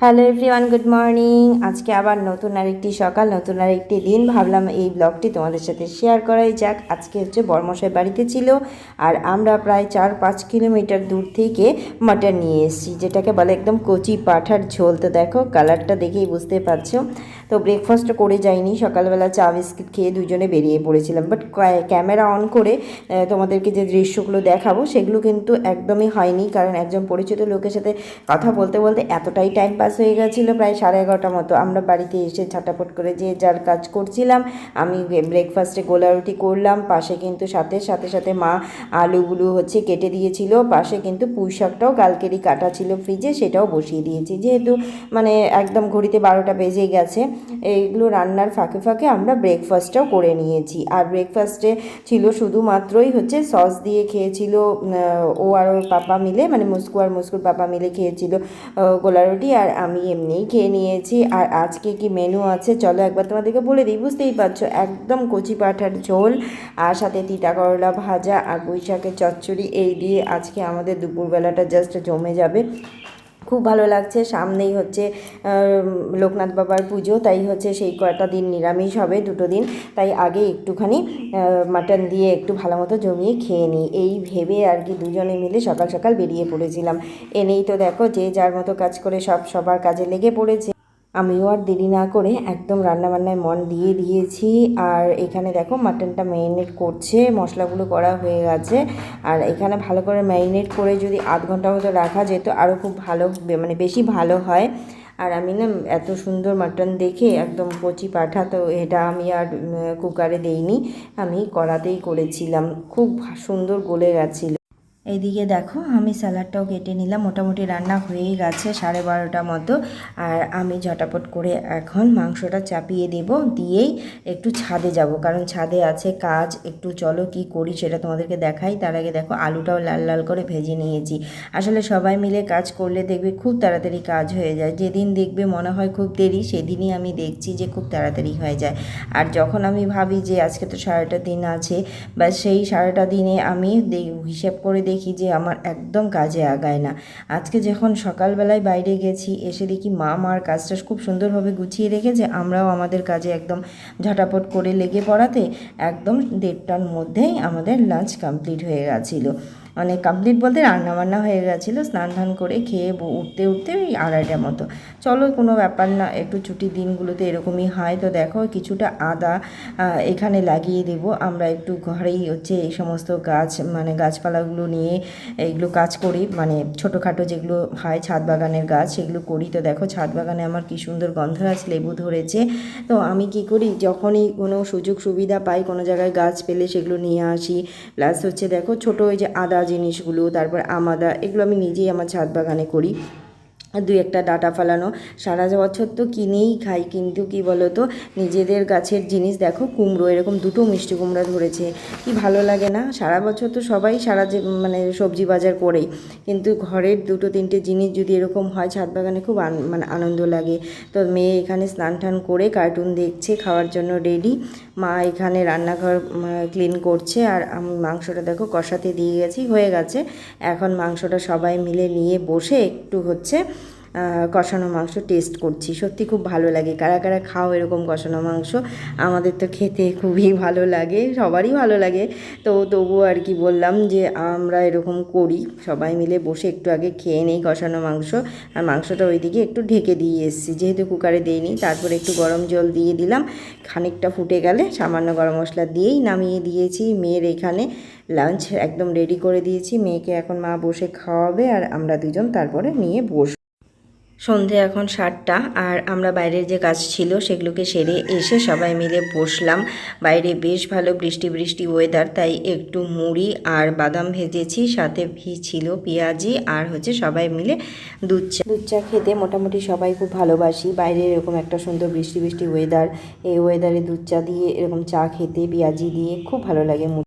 Hello everyone, good morning. আজকে আবার নতুন আরেকটি সকাল, নতুন আরেকটি দিন। ভাবলাম এই ব্লগটি তোমাদের সাথে শেয়ার করাই যাক। আজকে হচ্ছে বর্মশাই বাড়িতে ছিল আর আমরা প্রায় চার পাঁচ কিলোমিটার দূর থেকে মাটন নিয়ে এসেছি, যেটাকে বলে একদম কচি পাঠার ঝোল। তো দেখো, কালারটা দেখেই বুঝতে পারছ। তো ব্রেকফাস্ট করে যাইনি। সকালবেলা চা, বিস্কিট খেয়ে দুজনে বেরিয়ে পড়েছিলাম। বাট ক্যামেরা অন করে তোমাদেরকে যে দৃশ্যগুলো দেখাবো, সেগুলো কিন্তু একদমই হয়নি। কারণ একজন পরিচিত লোকের সাথে কথা বলতে বলতে এতটাই টাইম পাস হয়ে গেছিল প্রায় সাড়ে এগারোটা মতো। আমরা বাড়িতে এসে ঝাটাপট করে যে যার কাজ করছিলাম, আমি ব্রেকফাস্টে গোলা রুটি করলাম। পাশে কিন্তু সাথে সাথে সাথে মা আলুগুলো হচ্ছে কেটে দিয়েছিল। পাশে কিন্তু পুঁই শাকটাও কালকেরই কাটা ছিল ফ্রিজে সেটাও বসিয়ে দিয়েছি। যেহেতু মানে একদম ঘড়িতে বারোটা বেজে গেছে, এইগুলো রান্নার ফাঁকে ফাঁকে আমরা ব্রেকফাস্টটাও করে নিয়েছি। আর ব্রেকফাস্টে ছিল শুধুমাত্রই হচ্ছে সস দিয়ে খেয়েছিল ও আর ওর পাপা মিলে মানে মুস্কু আর মুস্কুর পাপা মিলে খেয়েছিল গোলা রুটি আর আমি এমনিই খেয়ে নিয়েছি। আর আজকে কি মেনু আছে? চলো একবার তোমাদেরকে বলে দিই, বুঝতেই পারছ? একদম কচি পাঠার ঝোল আর সাথে তিতা করলা ভাজা আর গুই শাকের চচ্চড়ি। এই দিয়ে আজকে আমাদের দুপুরবেলাটা জাস্ট জমে যাবে। খুব ভালো লাগছে। সামনেই হচ্ছে লোকনাথ বাবার পুজো, তাই হচ্ছে সেই কয়টা দিন নিরামিষ হবে দুটো দিন। তাই আগে একটুখানি মাটন দিয়ে একটু ভালো মতো জমিয়ে খেয়ে নিই। এই ভেবে আর কি দুজনে মিলে সকাল সকাল বেরিয়ে পড়েছিলাম। এনেই তো দেখো, যে যার মতো কাজ করে সব সবার কাজে লেগে পড়েছে। আমিও আর দেরি না করে একদম রান্নাবান্নায় মন দিয়ে দিয়েছি। আর এখানে দেখো মাটনটা ম্যারিনেট করছে, মশলাগুলো করা হয়ে গেছে। আর এখানে ভালো করে ম্যারিনেট করে যদি আধ ঘণ্টা মতো রাখা যেত আরও খুব ভালো মানে বেশি ভালো হয়। আর আমি না এত সুন্দর মাটন দেখে একদম কচি পাঠা, তো এটা আমি আর কুকারে দেইনি। আমি কড়াতেই করেছিলাম। খুব সুন্দর গলে গেছিল। এইদিকে দেখো, আমি স্যালাডটাও কেটে নিলাম। মোটামুটি রান্না হয়েই গেছে সাড়ে বারোটা মতো। আর আমি ঝটাপট করে এখন মাংসটা চাপিয়ে দেব, দিয়েই একটু ছাদে যাব। কারণ ছাদে আছে কাজ, একটু চলো কি করি সেটা তোমাদেরকে দেখাই। তার আগে দেখো, আলুটাও লাল লাল করে ভেজে নিয়েছি। আসলে সবাই মিলে কাজ করলে দেখবে খুব তাড়াতাড়ি কাজ হয়ে যায়। যেদিন দেখবে মনে হয় খুব দেরি, সেদিনই আমি দেখছি যে খুব তাড়াতাড়ি হয়ে যায়। আর যখন আমি ভাবি যে আজকে তো সারাটা দিন আছে, বা সেই সারাটা দিনে আমি হিসেব করে দেখি যে আমার একদম কাজে আগায় না। আজকে যখন সকালবেলায় বাইরে গেছি, এসে দেখি মা মার কাজটা খুব সুন্দরভাবে গুছিয়ে রেখেছে। আমরাও আমাদের কাজে একদম ঝটাপট করে লেগে পড়াতে একদম দেড়টার মধ্যেই আমাদের লাঞ্চ কমপ্লিট হয়ে গেছিল। মানে কমপ্লিট বলতে রান্নাবান্না হয়ে গেছিল, স্নান ধান করে খেয়ে উঠতে উঠতে ওই আড়াইটার মতো। চলো কোনো ব্যাপার না, একটু ছুটির দিনগুলোতে এরকমই হয়। তো দেখো কিছুটা আদা এখানে লাগিয়ে দেব। আমরা একটু ঘরেই হচ্ছে এই সমস্ত গাছ মানে গাছপালাগুলো নিয়ে এইগুলো কাজ করি। মানে ছোটোখাটো যেগুলো হয় ছাদ বাগানের গাছ, সেগুলো করি। তো দেখো ছাদ বাগানে আমার কি সুন্দর গন্ধরাজ লেবু ধরেছে। তো আমি কি করি, যখনই কোনো সুযোগ সুবিধা পাই, কোনো জায়গায় গাছ পেলে সেগুলো নিয়ে আসি। প্লাস হচ্ছে দেখো ছোটো ওই যে আদা জিনিসগুলো তারপর আমাদা এগুলো আমি নিজেই আমার ছাদ বাগানে করি। দুই একটা ডাটা ফালানো। সারা বছর তো কিনেই খাই, কিন্তু কি বলো তো নিজেদের গাছের জিনিস দেখো, কুমড়ো, এরকম দুটো মিষ্টি কুমড়া ধরেছে। কি ভালো লাগে না? সারা বছর তো সবাই সারা যে মানে সবজি বাজার করেই। কিন্তু ঘরের দুটো তিনটে জিনিস যদি এরকম হয়, ছাদ বাগানে খুব মানে আনন্দ লাগে। তো মেয়ে এখানে স্নান টান করে কার্টুন দেখছে, খাওয়ার জন্য রেডি মা এখানে রান্নাঘর ক্লিন করছে। আর আমি, মাংসটা দেখো কষাতে দিয়ে গেছি, হয়ে গেছে। এখন মাংসটা সবাই মিলে নিয়ে বসে একটু হচ্ছে কষানো মাংস টেস্ট করছি। সত্যি খুব ভালো লাগে। কারা কারা খাও এরকম কষানো মাংস, আমাদের তো খেতে খুবই ভালো লাগে, সবারই ভালো লাগে। তো তবুও আর কি বললাম যে, আমরা এরকম করি, সবাই মিলে বসে একটু আগে খেয়ে নেই কষানো মাংস। আর মাংসটা ওইদিকে একটু ঢেকে দিয়ে এসেছি, যেহেতু কুকারে দিইনি, তারপরে একটু গরম জল দিয়ে দিলাম। খানিকটা ফুটে গেলে সামান্য গরম মশলা দিয়েই নামিয়ে দিয়েছি। মেয়ের এখানে লাঞ্চ একদম রেডি করে দিয়েছি। মেয়েকে এখন মা বসে খাওয়াবে আর আমরা দুজন তারপরে নিয়ে বসবো। সন্ধে এখন সাতটা আর আমরা বাইরের যে কাজ ছিল সেগুলোকে সেরে এসে সবাই মিলে বসলাম। বাইরে বেশ ভালো বৃষ্টি বৃষ্টি ওয়েদার তাই একটু মুড়ি আর বাদাম ভেজেছি, সাথে ভি ছিল, পেঁয়াজি আর হচ্ছে সবাই মিলে দুধ চা। দুধ চা খেতে মোটামুটি সবাই খুব ভালোবাসি। বাইরে এরকম একটা সুন্দর বৃষ্টি বৃষ্টি ওয়েদার এই ওয়েদারে দুধ চা দিয়ে এরকম চা খেতে, পেঁয়াজি দিয়ে খুব ভালো লাগে